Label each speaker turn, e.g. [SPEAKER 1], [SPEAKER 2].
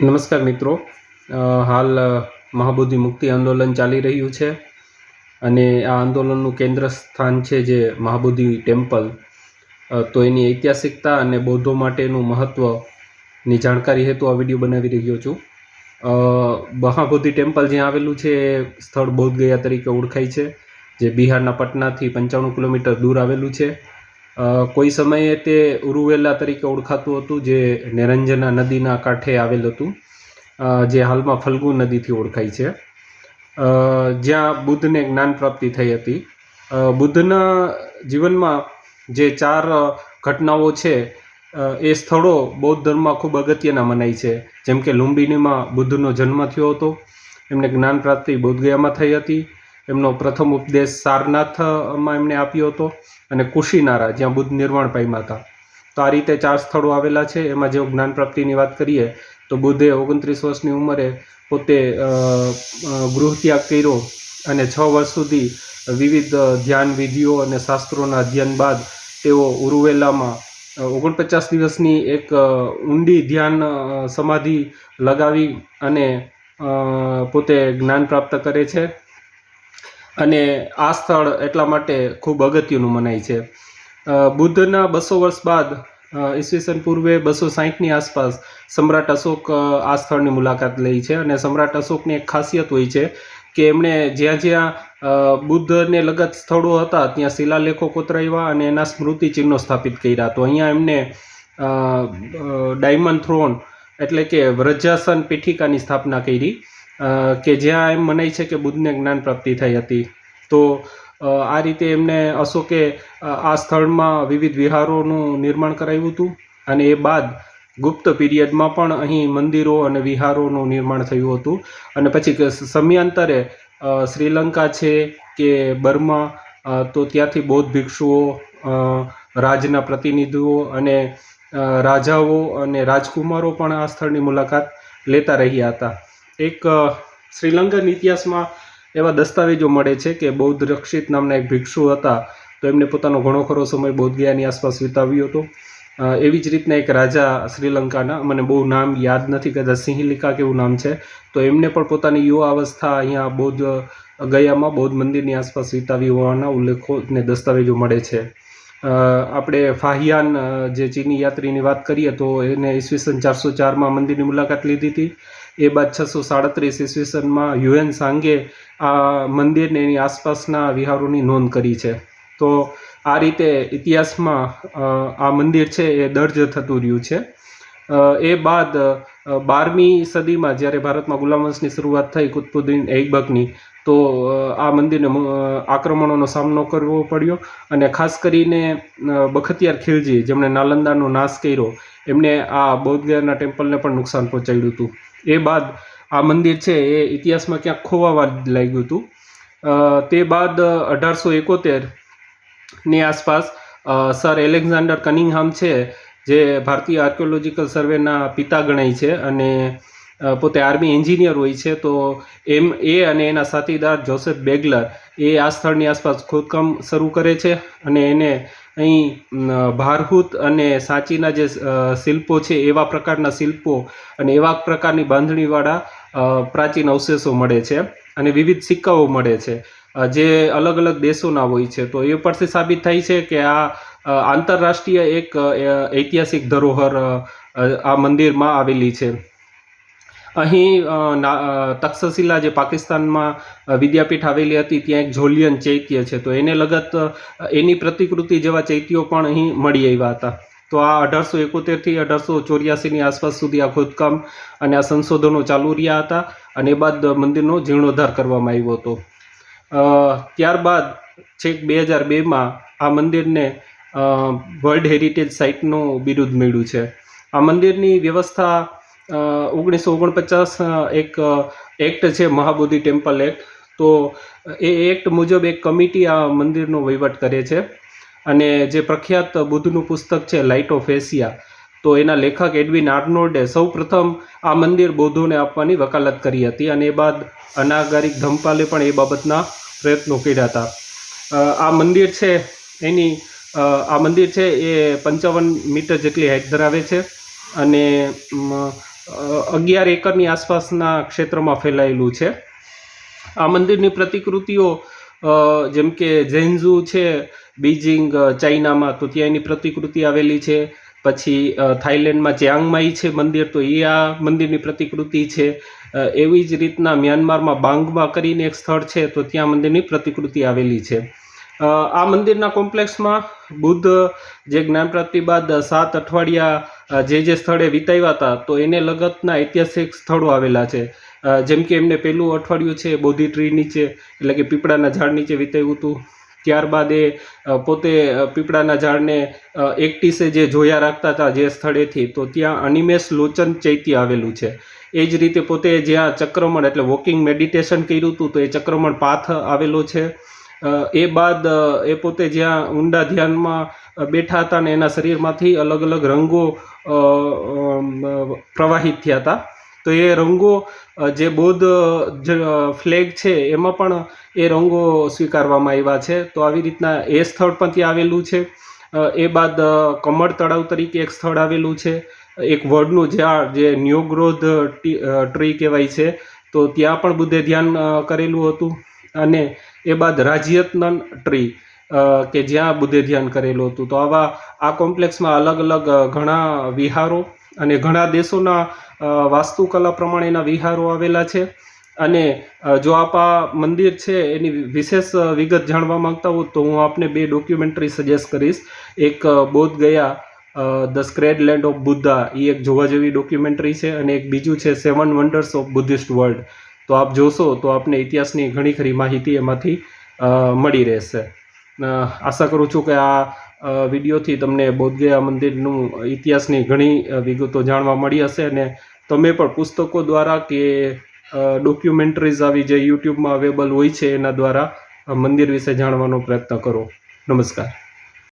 [SPEAKER 1] નમસ્કાર મિત્રો. હાલ મહાબોધિ મુક્તિ આંદોલન ચાલી રહ્યું છે અને આ આંદોલનનું કેન્દ્ર સ્થાન છે જે મહાબોધિ ટેમ્પલ. તો એની ઐતિહાસિકતા અને બૌદ્ધો માટેનું મહત્ત્વની જાણકારી હેતુ આ વીડિયો બનાવી રહ્યો છું. મહાબોધિ ટેમ્પલ જ્યાં આવેલું છે એ સ્થળ બોધગયા તરીકે ઓળખાય છે, જે બિહારના પટનાથી પંચાણું કિલોમીટર દૂર આવેલું છે. કોઈ સમયે તે ઉરુવેલા તરીકે ઓળખાતું હતું, જે નિરંજના નદીના કાંઠે આવેલ હતું જે હાલમાં ફલ્ગુ નદીથી ઓળખાય છે. જ્યાં બુદ્ધને જ્ઞાન પ્રાપ્તિ થઈ હતી. બુદ્ધના જીવનમાં જે ચાર ઘટનાઓ છે એ સ્થળો બૌદ્ધ ધર્મમાં ખૂબ અગત્યના મનાય છે. જેમ કે લુંબિનીમાં બુદ્ધનો જન્મ થયો હતો, એમને જ્ઞાન પ્રાપ્તિ બોધગયામાં થઈ હતી. એમનો પ્રથમ ઉપદેશ સારનાથમાં એમણે આપ્યો હતો અને કુશીનારા, જ્યાં બુદ્ધ નિર્વાણ પામ્યા હતા. તો આ રીતે ચાર સ્થળો આવેલા છે. એમાં જો જ્ઞાન પ્રાપ્તિની વાત કરીએ, તો બુદ્ધે ઓગણત્રીસ વર્ષની ઉંમરે પોતે ગૃહત્યાગ કર્યો અને છ વર્ષ સુધી વિવિધ ધ્યાન વિધિઓ અને શાસ્ત્રોના અધ્યયન બાદ તેઓ ઉરુવેલામાં ઓગણપચાસ દિવસની એક ઊંડી ધ્યાન સમાધિ લગાવી અને પોતે જ્ઞાન પ્રાપ્ત કરે છે. અને આ સ્થળ એટલા માટે ખૂબ અગત્યનું મનાય છે. બુદ્ધના બસો વર્ષ બાદ ઈસવીસન પૂર્વે બસો સાહીઠની આસપાસ સમ્રાટ અશોક આ સ્થળની મુલાકાત લઈ છે અને સમ્રાટ અશોકની એક ખાસિયત હોય છે કે એમણે જ્યાં જ્યાં બુદ્ધને લગત સ્થળો હતા ત્યાં શિલાલેખો કોતરાવ્યા અને એના સ્મૃતિ ચિહ્નો સ્થાપિત કર્યા. તો અહીંયા એમને ડાયમંડ થ્રોન એટલે કે વ્રજાસન પીઠિકાની સ્થાપના કરી. કે જ્યાં એમ મનાય છે કે બુદ્ધને જ્ઞાન પ્રાપ્તિ થઈ હતી. તો આ રીતે એમને અશોકે આ સ્થળમાં વિવિધ વિહારોનું નિર્માણ કરાવ્યું હતું અને એ બાદ ગુપ્ત પીરિયડમાં પણ અહીં મંદિરો અને વિહારોનું નિર્માણ થયું હતું. અને પછી સમયાંતરે શ્રીલંકા છે કે બર્મા તો ત્યાંથી બૌદ્ધ ભિક્ષુઓ રાજના પ્રતિનિધિઓ અને રાજાઓ અને રાજકુમારો પણ આ સ્થળની મુલાકાત લેતા રહ્યા હતા. એક શ્રીલંકન ઇતિહાસમાં એવા દસ્તાવેજો મળે છે કે બૌદ્ધ રક્ષિત નામના એક ભિક્ષુ હતા, તો એમને પોતાનો ઘણો ખરો સમય બોધગયાની આસપાસ વિતાવ્યો હતો. એવી જ રીતના એક રાજા શ્રીલંકાના, મને બહુ નામ યાદ નથી, કદાચ સિંહલિકા કેવું નામ છે, તો એમને પણ પોતાની યુવા અવસ્થા અહીંયા બૌદ્ધ ગયામાં બૌદ્ધ મંદિરની આસપાસ વિતાવી હોવાના ઉલ્લેખો ને દસ્તાવેજો મળે છે. આપણે ફાહિયાન જે ચીની યાત્રીની વાત કરીએ તો એને ઈસવીસન ચારસો ચારમાં મંદિરની મુલાકાત લીધી હતી. એ બાદ છસો સાડત્રીસ ઈસવીસનમાં યુએન સાંગે આ મંદિરને એની આસપાસના વિહારોની નોંધ કરી છે. તો આ રીતે ઇતિહાસમાં આ મંદિર છે એ દર્જ થતું રહ્યું છે. એ બાદ બારમી સદીમાં જ્યારે ભારતમાં ગુલામ વંશની શરૂઆત થઈ કુતબુદ્દીન ઐબકની, તો આ મંદિરને આક્રમણોનો સામનો કરવો પડ્યો અને ખાસ કરીને બખતિયાર ખિલજી જેમણે નાલંદાનો નાશ કર્યો, એમને આ બૌદ્ધગયાના ટેમ્પલને પણ નુકસાન પહોંચાડ્યું હતું. એ બાદ આ મંદિર છે એ ઇતિહાસમાં ક્યાંક ખોવાવા લાગ્યું હતું. તે બાદ અઢારસો એકોતેરની આસપાસ સર એલેક્ઝાન્ડર કનિંગહામ છે, જે ભારતીય આર્કિયોલોજીકલ સર્વેના પિતા ગણાય છે અને પોતે આર્મી એન્જિનિયર હોય છે, તો એમ એ અને એના સાથીદાર જોસેફ બેગલર એ આ સ્થળની આસપાસ ખોદકામ શરૂ કરે છે અને એને અહીં ભારહૂત અને સાચીના જે શિલ્પો છે, એવા પ્રકારના શિલ્પો અને એવા પ્રકારની બાંધણીવાળા પ્રાચીન અવશેષો મળે છે અને વિવિધ સિક્કાઓ મળે છે. જે અલગ અલગ દેશોના હોય છે. તો એ પરથી સાબિત થાય છે કે આ આંતરરાષ્ટ્રીય એક ઐતિહાસિક ધરોહર આ મંદિરમાં આવેલી છે. અહીં તક્ષશિલા જે પાકિસ્તાનમાં વિદ્યાપીઠ આવેલી હતી, ત્યાં એક ઝોલિયન ચૈત્ય છે. તો એને લગત એની પ્રતિકૃતિ જેવા ચૈત્યો પણ અહીં મળી આવ્યા હતા. તો આ અઢારસો એકોતેરથી અઢારસો ચોર્યાસીની આસપાસ સુધી આ ખોદકામ અને આ સંશોધનો ચાલુ રહ્યા હતા અને એ બાદ મંદિરનો જીર્ણોદ્ધાર કરવામાં આવ્યો હતો. ત્યારબાદ છેક બે હજાર બેમાં આ મંદિરને વર્લ્ડ હેરિટેજ સાઇટનું બિરુદ મળ્યું છે. આ મંદિરની વ્યવસ્થા ઓગણીસો ઓગણપચાસ એક એક્ટ છે મહાબોધિ ટેમ્પલ એક્ટ. તો એ એક્ટ મુજબ એક કમિટી આ મંદિરનો વહીવટ કરે છે. અને જે પ્રખ્યાત બુદ્ધનું પુસ્તક છે લાઇટ ઓફ એશિયા તો એના લેખક એડવિન આર્નોલ્ડે સૌ પ્રથમ આ મંદિર બૌદ્ધોને આપવાની વકાલત કરી હતી અને એ બાદ અનાગારિક ધમપાલે પણ એ બાબતના પ્રયત્નો કર્યા હતા. આ મંદિર છે એની આ મંદિર છે એ પંચાવન મીટર જેટલી હાઇટ ધરાવે છે. અને અગિયાર એકરની આસપાસના ક્ષેત્રમાં ફેલાયેલું છે. આ મંદિરની પ્રતિકૃતિઓ જેમ કે ઝેન્ઝુ છે બીજિંગ ચાઇનામાં તો ત્યાં એની પ્રતિકૃતિ આવેલી છે. પછી અ, થાઈલેન્ડમાં ચિયાંગમાઈ છે મંદિર તો એ આ મંદિરની પ્રતિકૃતિ છે. એવી જ રીતના મ્યાનમારમાં બાંગમાં કરીને એક સ્થળ છે તો ત્યાં મંદિરની પ્રતિકૃતિ આવેલી છે. આ મંદિરના કોમ્પ્લેક્સમાં બુદ્ધ જે જ્ઞાન પ્રાપ્તિ બાદ સાત અઠવાડિયા જે જે સ્થળે વિતાવ્યા હતા, તો એને લગતના ઐતિહાસિક સ્થળો આવેલા છે. જેમ કે એમને પહેલું અઠવાડિયું છે બોધિ ટ્રી નીચે, એટલે કે પીપળાના ઝાડ નીચે વિતાવ્યું હતું. ત્યારબાદ એ પોતે પીપળાના ઝાડને એકટીસે જે જોયા રાખતા હતા જે સ્થળેથી, તો ત્યાં અનિમેશ લોચન ચૈત્ય આવેલું છે. એ જ રીતે પોતે જ્યાં ચક્રમણ એટલે વોકિંગ મેડિટેશન કર્યું હતું, તો એ ચક્રમણ પાથ આવેલો છે. એ બાદ એ પોતે જ્યાં ઊંડા ધ્યાનમાં બેઠા હતા ને એના શરીરમાંથી અલગ અલગ રંગો પ્રવાહિત થયા હતા. તો એ રંગો જે બૌદ્ધ ફ્લેગ છે, એમાં પણ એ રંગો સ્વીકારવામાં આવ્યા છે. તો આવી રીતના એ સ્થળ પણ ત્યાં આવેલું છે. એ બાદ કમળ તળાવ તરીકે એક સ્થળ આવેલું છે. એક વડનું ઝાડ, જે ન્યોગ્રોધ ટ્રી કહેવાય છે. તો ત્યાં પણ બુદ્ધે ધ્યાન કરેલું હતું. અને એ બાદ રાજ્યતનન ટ્રી કે જ્યાં બુદ્ધે ધ્યાન કરેલું હતું. તો આવા, આ કોમ્પ્લેક્સમાં અલગ અલગ ઘણા વિહારો અને ઘણા દેશોના વાસ્તુકલા પ્રમાણેના વિહારો આવેલા છે. અને જો આપ આ મંદિર છે એની વિશેષ વિગત જાણવા માંગતા હો, તો હું આપને બે ડોક્યુમેન્ટરી સજેસ્ટ કરીશ. એક Bodh Gaya the sacred land of Buddha એ એક જોવા જેવી ડોક્યુમેન્ટરી છે. અને એક બીજું છે seven wonders of Buddhist world. તો આપ જોશો તો આપને ઇતિહાસની ઘણી ખરી માહિતી એમાંથી મળી રહેશે. આશા કરું છું કે આ વિડીયોથી તમને બોધગયા મંદિરનું ઇતિહાસની ઘણી વિગતો જાણવા મળી હશે અને તમે પણ પુસ્તકો દ્વારા કે ડોક્યુમેન્ટરીઝ આવી જે યુટ્યુબમાં અવેલેબલ હોય છે એના દ્વારા મંદિર વિશે જાણવાનો પ્રયત્ન કરો. નમસ્કાર.